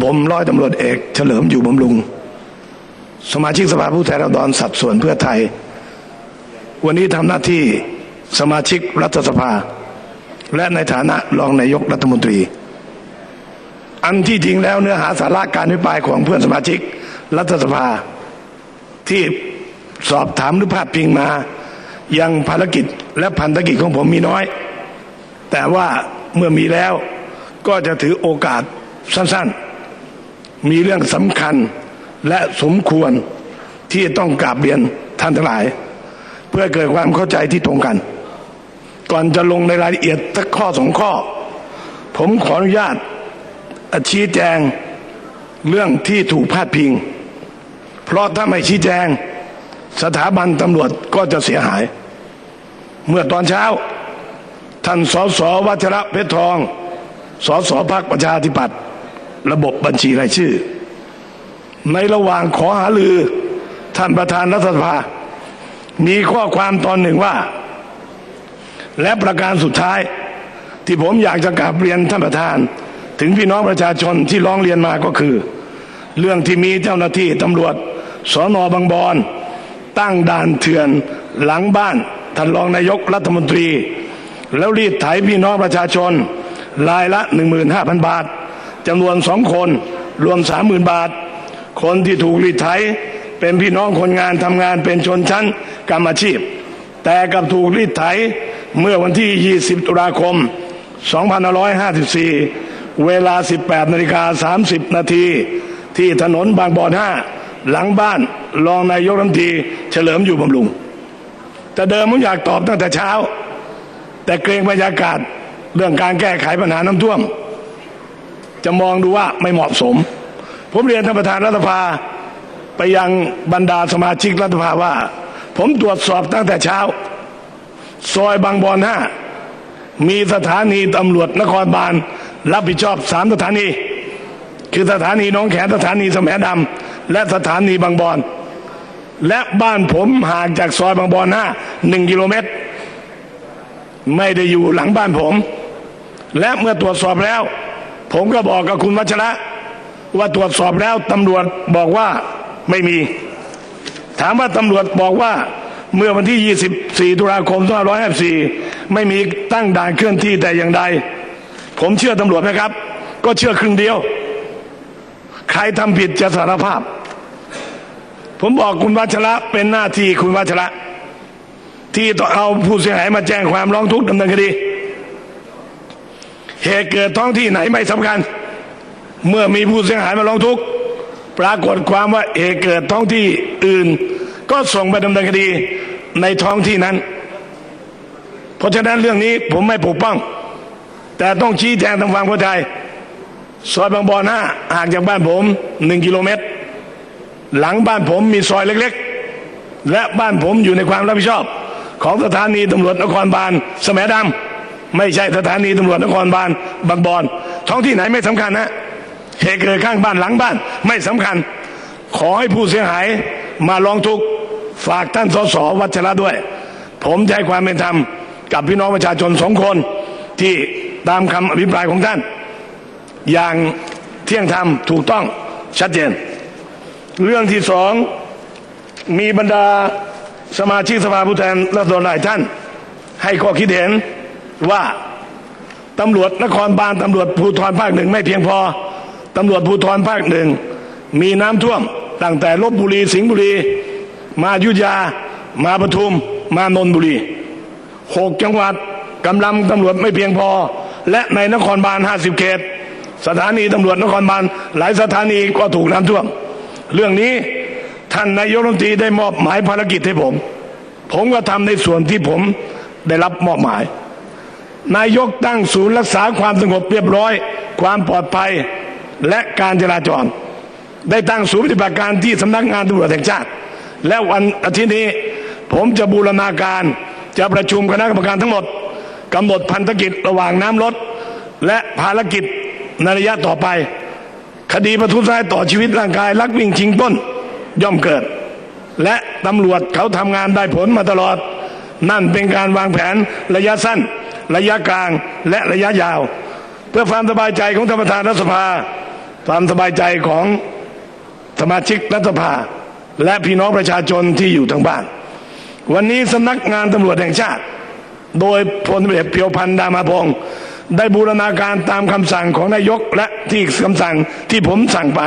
ผมร้อยตำรวจเอกเฉลิมอยู่บำรุง สมาชิกสภาผู้แทนราษฎรสัดส่วนเพื่อไทย วันนี้ทำหน้าที่สมาชิกรัฐสภา และในฐานะรองนายกรัฐมนตรี อันที่จริงแล้วเนื้อหาสาระการวิปรายของเพื่อนสมาชิกรัฐสภา ที่สอบถามหรือพาดพิงมายังภารกิจและพันธกิจของผมมีน้อย แต่ว่าเมื่อมีแล้วก็จะถือโอกาสสั้นๆ มีเรื่องสำคัญและสมควรที่ต้องกราบเรียนท่านทั้งหลาย เพื่อเกิดความเข้าใจที่ตรงกัน ก่อนจะลงในรายละเอียดสักข้อสองข้อ ผมขออนุญาตชี้แจงเรื่องที่ถูกพาดพิง เพราะถ้าไม่ชี้แจงสถาบันตำรวจก็จะเสียหาย เมื่อตอนเช้า ท่านสสวัชระเพชรทอง สสพักประชาธิปัตย์ ระบบบัญชีรายชื่อ ในระหว่างขอหาลือท่านประธานรัฐสภา มีข้อความตอนหนึ่งว่า และประการสุดท้าย ที่ผมอยากจะกราบเรียนท่านประธาน ถึงพี่น้องประชาชนที่ร้องเรียนมาก็คือ เรื่องที่มีเจ้าหน้าที่ตำรวจสอนอบางบอนตั้งด่านเถื่อนหลังบ้านท่านรองนายกรัฐมนตรี แล้วรีดไถพี่น้องประชาชน รายละ 15,000 บาท จำนวนสองคนรวม30,000บาท คนที่ถูกรีดไถเป็นพี่น้องคนงานทำงานเป็นชนชั้นกรรมอาชีพ แต่กับถูกรีดไถเมื่อวันที่ 20 ตุลาคม 2554 เวลา 18นาฬิกา30 นาทีที่ถนนบางบอน5หลังบ้านรองนายกรัฐมนตรีเฉลิมอยู่บำรุง แต่เดิมผมอยากตอบตั้งแต่เช้า แต่เกรงบรรยากาศเรื่องการแก้ไขปัญหาน้ำท่วม จะมองดูว่าไม่เหมาะสม ผมเรียนท่านประธานรัฐสภาไปยังบรรดาสมาชิกรัฐสภาว่า ผมตรวจสอบตั้งแต่เช้า ซอยบางบอนห้ามีสถานีตำรวจนครบาล รับผิดชอบสามสถานี คือสถานีน้องแขมสถานีสมดำและสถานีบางบอน และบ้านผมห่างจากซอยบางบอนห้าหนึ่งกิโลเมตร ไม่ได้อยู่หลังบ้านผม และเมื่อตรวจสอบแล้ว ผมก็บอกกับคุณวัชระ ว่าตรวจสอบแล้วตำรวจบอกว่าไม่มี ถามว่าตำรวจบอกว่าเมื่อวันที่ 24 ตุลาคม 2554 ไม่มีตั้งด่านเคลื่อนที่แต่อย่างใด ผมเชื่อตำรวจไหมครับ ก็เชื่อครึ่งเดียว ใครทำผิดจะสารภาพ ผมบอกคุณวัชระเป็นหน้าที่คุณวัชระ ที่ต้องเอาผู้เสียหายมาแจ้งความร้องทุกข์ดำเนินคดี เหตุเกิดท้องที่ไหนไม่สำคัญ เมื่อมีผู้เสียหายมาร้องทุกข์ปรากฏความว่าเหตุเกิดท้องที่อื่น ก็ส่งไปดำเนินคดีในท้องที่นั้น เพราะฉะนั้นเรื่องนี้ผมไม่ปกป้อง แต่ต้องชี้แจงทางความเข้าใจซอยบางบอนห้าห่างจากบ้านผมหนึ่งกิโลเมตร หลังบ้านผมมีซอยเล็กๆ และบ้านผมอยู่ในความรับผิดชอบ ของสถานีตำรวจนครบาลสมดำ ไม่ใช่สถานีตำรวจนครบาลบางบอน ท้องที่ไหนไม่สำคัญนะเหตุเกิดข้างบ้านหลังบ้านไม่สำคัญ ขอให้ผู้เสียหายมาร้องทุกข์ฝากท่านสสวัชระด้วย ผมจะให้ความเป็นธรรมกับพี่น้องประชาชนสองคน ที่ตามคำอภิปรายของท่าน อย่างเที่ยงธรรมถูกต้องชัดเจน เรื่องที่สองมีบรรดาสมาชิกสภาผู้แทนราษฎรหลายท่าน ให้ข้อคิดเห็น ว่าตำรวจนครบาลตำรวจภูธรภาคหนึ่งไม่เพียงพอตำรวจภูธรภาคหนึ่งมีน้ำท่วม ตั้งแต่ลบบุรีสิงห์บุรี มายุยา มาปทุม มานนทบุรีหกจังหวัดกำลังตำรวจไม่เพียงพอ และในนครบาล50 เขต สถานีตำรวจนครบาลหลายสถานีก็ถูกน้ำท่วม เรื่องนี้ท่านนายกรัฐมนตรีได้มอบหมายภารกิจให้ผม ผมก็ทำในส่วนที่ผมได้รับมอบหมาย นายกตั้งศูนย์รักษาความสงบเรียบร้อย ความปลอดภัยและการจราจร ได้ตั้งศูนย์ปฏิบัติการที่สำนักงานตำรวจแห่งชาติ และวันอาทิตย์นี้ ผมจะบูรณาการจะประชุมคณะกรรมการทั้งหมดกำหนดพันธกิจระหว่างน้ำลดและภารกิจในระยะต่อไป คดีประทุษร้ายต่อชีวิตร่างกายลักวิ่งชิงปล้นย่อมเกิด และตำรวจเขาทำงานได้ผลมาตลอด นั่นเป็นการวางแผนระยะสั้น ระยะกลางและระยะยาว เพื่อความสบายใจของท่านประธานรัฐสภา ความสบายใจของสมาชิกรัฐสภา และพี่น้องประชาชนที่อยู่ทางบ้าน วันนี้สำนักงานตำรวจแห่งชาติ โดยพลตเอกเพียวพันธ์ดามาพงศ์ได้บูรณาการตามคำสั่งของนายกและที่คำสั่งที่ผมสั่งไป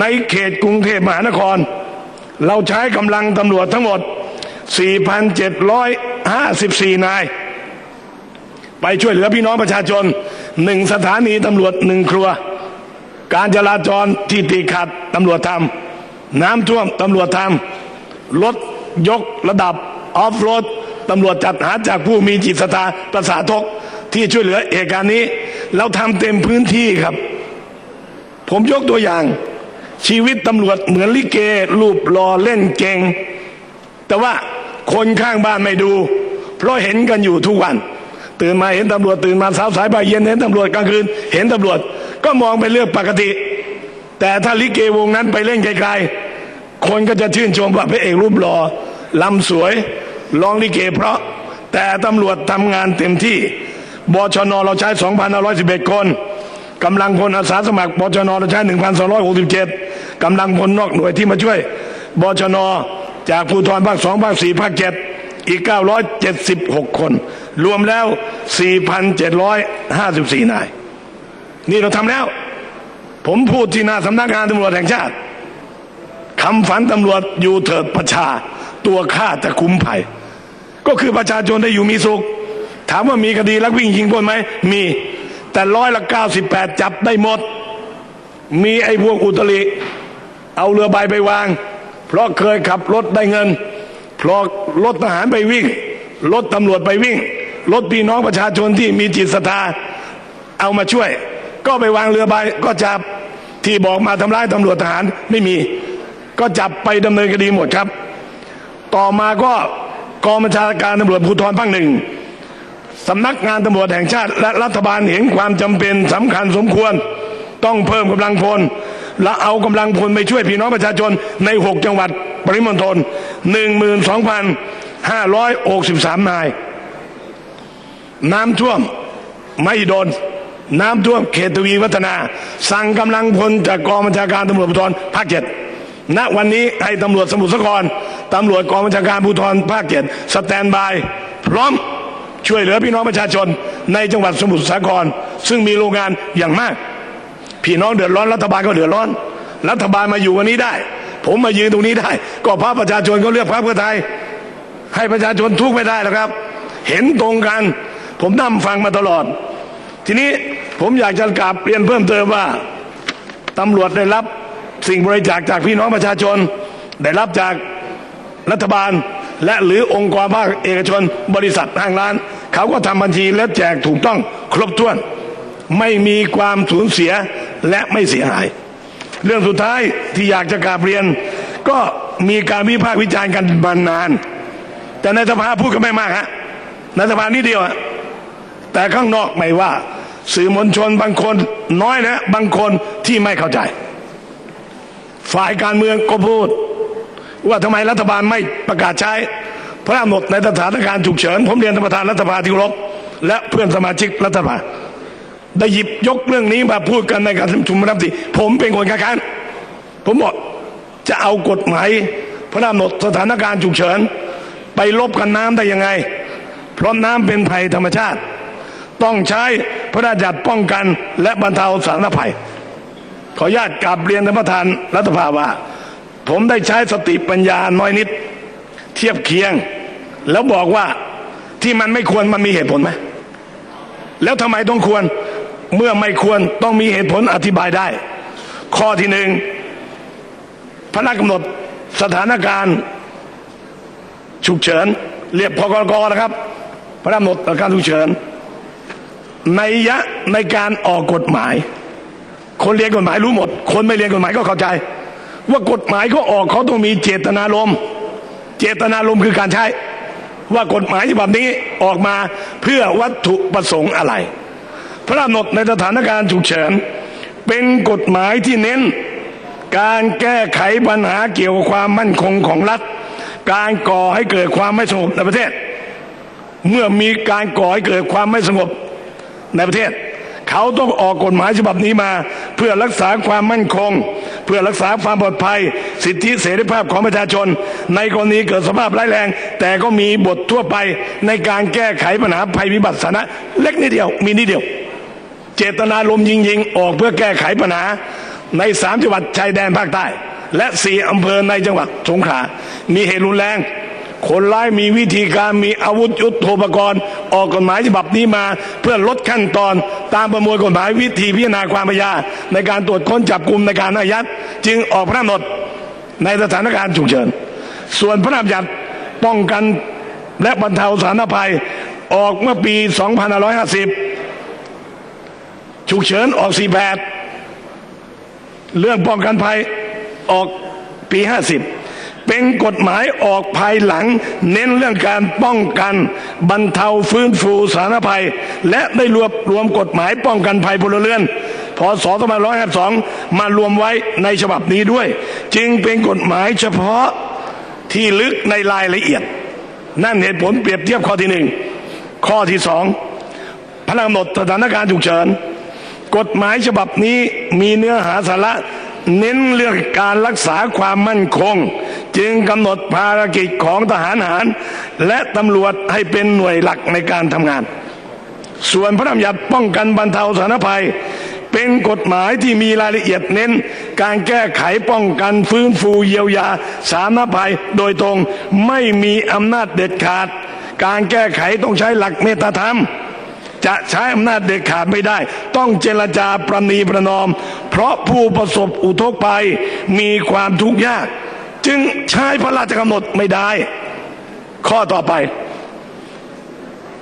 ในเขตกรุงเทพมหานคร เราใช้กำลังตำรวจทั้งหมด 4,754 นาย ไปช่วยเหลือพี่น้องประชาชนหนึ่งสถานีตำรวจหนึ่งครัว การจราจรที่ติดขัดตำรวจทำน้ำท่วมตำรวจทำรถยกระดับออฟโรดตำรวจจัดหาจากผู้มีจิตศรัทธาประสาทกที่ช่วยเหลือเหตุการณ์นี้ เราทำเต็มพื้นที่ครับ ผมยกตัวอย่าง ชีวิตตำรวจเหมือนลิเกรูปรอเล่นเก่ง แต่ว่าคนข้างบ้านไม่ดู เพราะเห็นกันอยู่ทุกวัน ตื่นมาเห็นตำรวจตื่นมาสาวสายบ่ายเย็นเห็นตำรวจกลางคืน เห็นตำรวจ ก็มองเป็นเรื่องปกติ แต่ถ้าลิเกวงนั้นไปเล่นไกลๆคนก็จะชื่นชมว่าพระเอกรูปหล่อลำสวยร้องลิเกเพราะ แต่ตำรวจทำงานเต็มที่บชนเราใช้ 2,111 คนกำลังพลอาสาสมัครบชนเราใช้ 1,267กำลังพลนอกหน่วยที่มาช่วยบชนจากภูธรภาคสองภาคสี่ภาคเจ็ดอีก 976 คนรวมแล้ว 4,754 นาย นี่เราทำแล้ว ผมพูดที่หน้าสำนักงานตำรวจแห่งชาติคำฝันตำรวจอยู่เถิดประชา ตัวข้าจะคุ้มภัย ก็คือประชาชนได้อยู่มีสุข ถามว่ามีคดีลักวิ่งยิงปล้นไหม มี แต่ร้อยละ98จับได้หมด มีไอ้พวกอุตริเอาเรือใบไปวาง เพราะเคยขับรถได้เงิน เพราะรถทหารไปวิ่ง รถตำรวจไปวิ่ง รถพี่น้องประชาชนที่มีจิตศรัทธาเอามาช่วย ก็ไปวางเรือใบก็จับที่บอกมาทำร้ายตำรวจทหารไม่มี ก็จับไปดำเนินคดีหมดครับ ต่อมาก็กองบัญชาการตำรวจภูธรภาคหนึ่งสำนักงานตำรวจแห่งชาติ และรัฐบาลเห็นความจำเป็นสำคัญสมควร ต้องเพิ่มกำลังพล และเอากำลังพลไปช่วยพี่น้องประชาชนใน 6 จังหวัดปริมณฑล12,563นาย น้ำท่วมไม่โดน น้ำท่วมเขตทวีวัฒนา สั่งกำลังพลจากกองบัญชาการตำรวจภูธรภาคเจ็ดณวันนี้ให้ตำรวจสมุทรสาครตำรวจกองบัญชาการภูธรภาคเจ็ดสแตนบาย พร้อมช่วยเหลือพี่น้องประชาชนในจังหวัดสมุทรสาคร ซึ่งมีโรงงานอย่างมาก พี่น้องเดือดร้อนรัฐบาลก็เดือดร้อน รัฐบาลมาอยู่วันนี้ได้ ผมมายืนตรงนี้ได้ ก็พระประชาชนเขาเลือกพรรคเพื่อไทย ให้ประชาชนทุกข์ไม่ได้หรอกครับ เห็นตรงกัน ผมนั่งฟังมาตลอด ทีนี้ผมอยากจะกราบเรียนเพิ่มเติมว่าตำรวจได้รับสิ่งบริจาคจากพี่น้องประชาชน ได้รับจากรัฐบาลและหรือองค์กรภาคเอกชน บริษัทห้างร้าน เขาก็ทำบัญชีและแจกถูกต้องครบถ้วน ไม่มีความสูญเสียและไม่เสียหาย เรื่องสุดท้ายที่อยากจะกราบเรียน ก็มีการวิพากษ์วิจารณ์กันมานาน แต่ในสภาพูดกันไม่มากฮะในสภานิดเดียวฮะ แต่ข้างนอกไม่ว่า สื่อมวลชนบางคนน้อยนะ บางคนที่ไม่เข้าใจ ฝ่ายการเมืองก็พูด ว่าทำไมรัฐบาลไม่ประกาศใช้ พระราชกำหนดในสถานการณ์ฉุกเฉิน ผมเรียนท่านประธานรัฐสภาที่รพและเพื่อนสมาชิกรัฐสภาได้หยิบยกเรื่องนี้มาพูดกันในการประชุมรัฐมนตรีผมเป็นคนค้านผมบอกจะเอากฎหมายพระราชกำหนดสถานการณ์ฉุกเฉิน ไปลบกันน้ำได้ยังไง เพราะน้ำเป็นภัยธรรมชาติ ต้องใช้พระราชบัญญัติป้องกัน และบรรเทาสาธารณภัย ขออนุญาตกราบเรียนท่านประธานรัฐสภาว่า ผมได้ใช้สติปัญญาน้อยนิด เทียบเคียง แล้วบอกว่าที่มันไม่ควรมันมีเหตุผลไหมแล้วทำไมต้องควรเมื่อไม่ควรต้องมีเหตุผลอธิบายได้ ข้อที่หนึ่งพระราชกำหนดสถานการณ์ฉุกเฉิน เรียกพกรกนะครับ พระราชกำหนดสถานการณ์ฉุกเฉิน ในยะในการออกกฎหมาย คนเรียนกฎหมายรู้หมด คนไม่เรียนกฎหมายก็เข้าใจ ว่ากฎหมายเขาออกเขาต้องมีเจตนารมณ์เจตนารมณ์คือการใช้ ว่ากฎหมายฉบับนี้ออกมาเพื่อวัตถุประสงค์อะไร พระราชกำหนดในสถานการณ์ฉุกเฉินเป็นกฎหมายที่เน้น การแก้ไขปัญหาเกี่ยวกับความมั่นคงของรัฐ การก่อให้เกิดความไม่สงบในประเทศ เมื่อมีการก่อให้เกิดความไม่สงบ ในประเทศ เขาต้องออกกฎหมายฉบับนี้มา เพื่อรักษาความมั่นคง เพื่อรักษาความปลอดภัย สิทธิเสรีภาพของประชาชน ในกรณีเกิดสภาพร้ายแรง แต่ก็มีบททั่วไปในการแก้ไขปัญหาภัยพิบัติสาธารณะเล็กนิดเดียวมีนิดเดียว เจตนาลมยิงยิงๆออกเพื่อแก้ไขปัญหาในสามจังหวัดชายแดนภาคใต้ และสี่อำเภอในจังหวัดสงขลามีเหตุรุนแรง คนร้ายมีวิธีการมีอาวุธยุทโธปกรณ์ออกกฎหมายฉบับนี้มา เพื่อลดขั้นตอนตามประมวลกฎหมายวิธีพิจารณาความพยาในการตรวจค้นจับกลุ่มในการอายัดจึงออกพระราชกำหนดในสถานการณ์ฉุกเฉิน ส่วนพระราชบัญญัติป้องกันและบรรเทาสาธารณภัยออกเมื่อปี 2550 ฉุกเฉินออก 48 เรื่องป้องกันภัยออกปี 50 เป็นกฎหมายออกภายหลัง เน้นเรื่องการป้องกัน บรรเทาฟื้นฟูสาธารณภัย และได้รวบรวมกฎหมายป้องกันภัยพลเรือนพศ2552 มารวมไว้ในฉบับนี้ด้วย จึงเป็นกฎหมายเฉพาะที่ลึกในรายละเอียด นั่นเหตุผลเปรียบเทียบข้อที่หนึ่งข้อที่สองพระราชกำหนดสถานการณ์ฉุกเฉินกฎหมายฉบับนี้มีเนื้อหาสาระ เน้นเรื่องการรักษาความมั่นคง จึงกำหนดภารกิจของทหารหาร และตำรวจให้เป็นหน่วยหลักในการทำงาน ส่วนพระราชบัญญัติป้องกันบรรเทาสาธารณภัย เป็นกฎหมายที่มีรายละเอียดเน้น การแก้ไขป้องกันฟื้นฟูเยียวยาสาธารณภัยโดยตรงไม่มีอำนาจเด็ดขาด การแก้ไขต้องใช้หลักเมตธรรมจะใช้อำนาจเด็ดขาดไม่ได้ ต้องเจรจาประนีประนอม เพราะผู้ประสบอุทกภัยมีความทุกข์ยาก จึงใช้พระราชกำหนดไม่ได้ ข้อต่อไป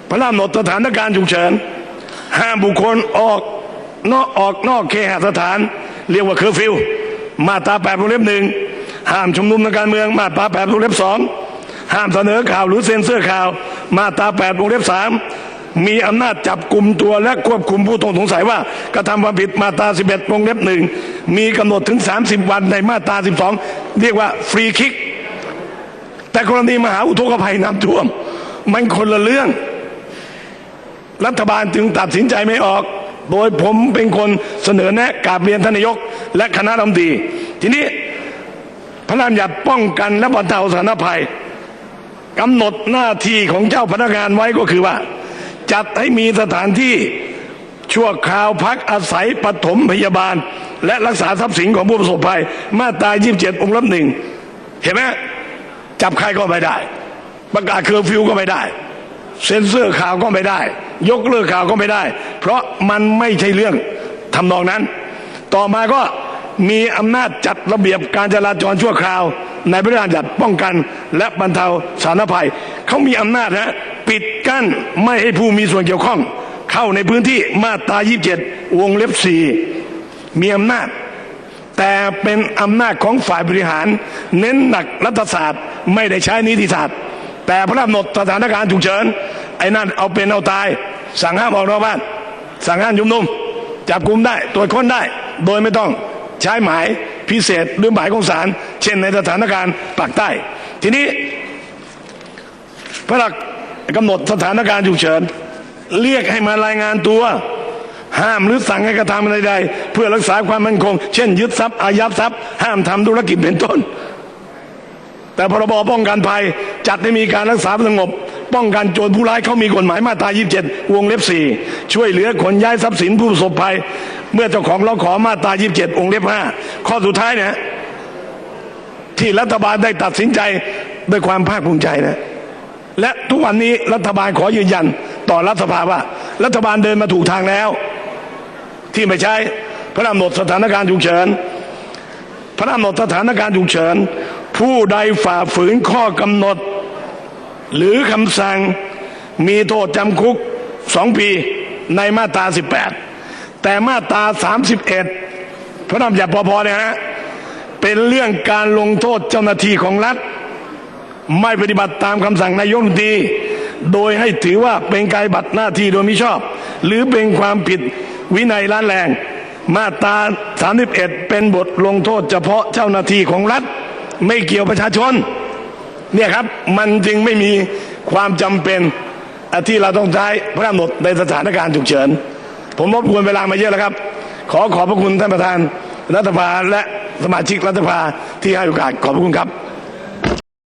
พระราชกำหนดสถานการณ์ฉุกเฉินห้ามบุคคลออกนอกออกนอกเคหสถาน เรียกว่าเคอร์ฟิวมาตราแปดวงเล็บหนึ่งห้ามชุมนุมทางการเมืองมาตราแปดวงเล็บสองห้ามเสนอข่าวหรือเซ็นเซอร์ข่าว มาตราแปดวงเล็บสาม มีอำนาจจับกลุ่มตัวและควบคุมผู้ต้องสงสัยว่ากระทำความผิดมาตรา11วงเล็บหนึ่งมีกำหนดถึง 30 วันในมาตรา 12 เรียกว่าฟรีคิก แต่กรณีมหาอุทกภัยน้ำท่วม มันคนละเรื่อง รัฐบาลจึงตัดสินใจไม่ออก โดยผมเป็นคนเสนอแนะกาบเรียนทนนายก และคณะรัฐมนตรีทีนี้พระราชบัญญัติป้องกันและบรรเทาสาธารณภัยกำหนดหน้าที่ของเจ้าพนักงานไว้ก็คือว่า จัดให้มีสถานที่ชั่วคราวพักอาศัยปฐมพยาบาล และรักษาทรัพย์สินของผู้ประสบภัย มาตรา27 องค์ลบหนึ่ง เห็นไหมจับใครก็ไม่ได้ ประกาศเคอร์ฟิวก็ไม่ได้ เซ็นเซอร์ข่าวก็ไม่ได้ ยกเลิกข่าวก็ไม่ได้ เพราะมันไม่ใช่เรื่องทำนองนั้น ต่อมาก็มีอำนาจจัดระเบียบการจราจรชั่วคราว ในพระราชบัญญัติป้องกันและบรรเทาสาธารณภัย เขามีอำนาจนะ ปิดกั้นไม่ให้ผู้มีส่วนเกี่ยวข้อง เข้าในพื้นที่มาตรา27 วงเล็บ4มีอำนาจ แต่เป็นอำนาจของฝ่ายบริหาร เน้นหนักรัฐศาสตร์ ไม่ได้ใช้นิติศาสตร์ แต่พระราชกำหนดสถานการณ์ฉุกเฉินไอ้นั่นเอาเป็นเอาตาย สั่งห้ามออกนอกบ้าน สั่งห้ามชุมนุมจับกุมได้ตรวจค้นได้ โดยไม่ต้องใช้หมายพิเศษหรือหมายของศาลเช่นในสถานการณ์ปากใต้ ทีนี้พระราช กำหนดสถานการณ์ฉุกเฉิน เรียกให้มารายงานตัว ห้ามหรือสั่งให้กระทำอะไรใดเพื่อรักษาความมั่นคง เช่น ยึดทรัพย์อายัดทรัพย์ ห้ามทำธุรกิจเป็นต้น แต่พรบป้องกันภัยจัดให้มีการรักษาสงบ ป้องกันโจรผู้ร้ายเขามีกฎหมายมาตรา 27 วงเล็บ 4 ช่วยเหลือขนย้ายทรัพย์สินผู้ประสบภัย เมื่อเจ้าของร้องขอมาตรา 27วงเล็บ 5 ข้อสุดท้ายเนี่ยที่รัฐบาลได้ตัดสินใจด้วยความภาคภูมิใจนะ และทุกวันนี้รัฐบาลขอยืนยันต่อรัฐสภาว่า รัฐบาลเดินมาถูกทางแล้ว ที่ไม่ใช้พระราชกำหนดสถานการณ์ฉุกเฉินพระราชกำหนดสถานการณ์ฉุกเฉินผู้ใดฝ่าฝืนข้อกำหนด หรือคำสั่งมีโทษจำคุกสองปีในมาตรา 18 แต่มาตรา 31 พระราชบัญญัติปปเนี่ยฮะเป็นเรื่องการลงโทษเจ้าหน้าที่ของรัฐ ไม่ปฏิบัติตามคำสั่งนายกรัฐมนตรีโดยให้ถือว่าเป็นการบัติหน้าที่โดยมิชอบ หรือเป็นความผิดวินัยร้ายแรง มาตรา 31 เป็นบทลงโทษเฉพาะเจ้าหน้าที่ของรัฐ ไม่เกี่ยวประชาชน เนี่ยครับ มันจึงไม่มีความจำเป็นที่เราต้องใช้พระราชกำหนดในสถานการณ์ฉุกเฉิน ผมรบกวนเวลามาเยอะแล้วครับ ขอขอบพระคุณท่านประธานรัฐสภาและสมาชิกรัฐสภาที่ให้โอกาสขอบพระคุณครับ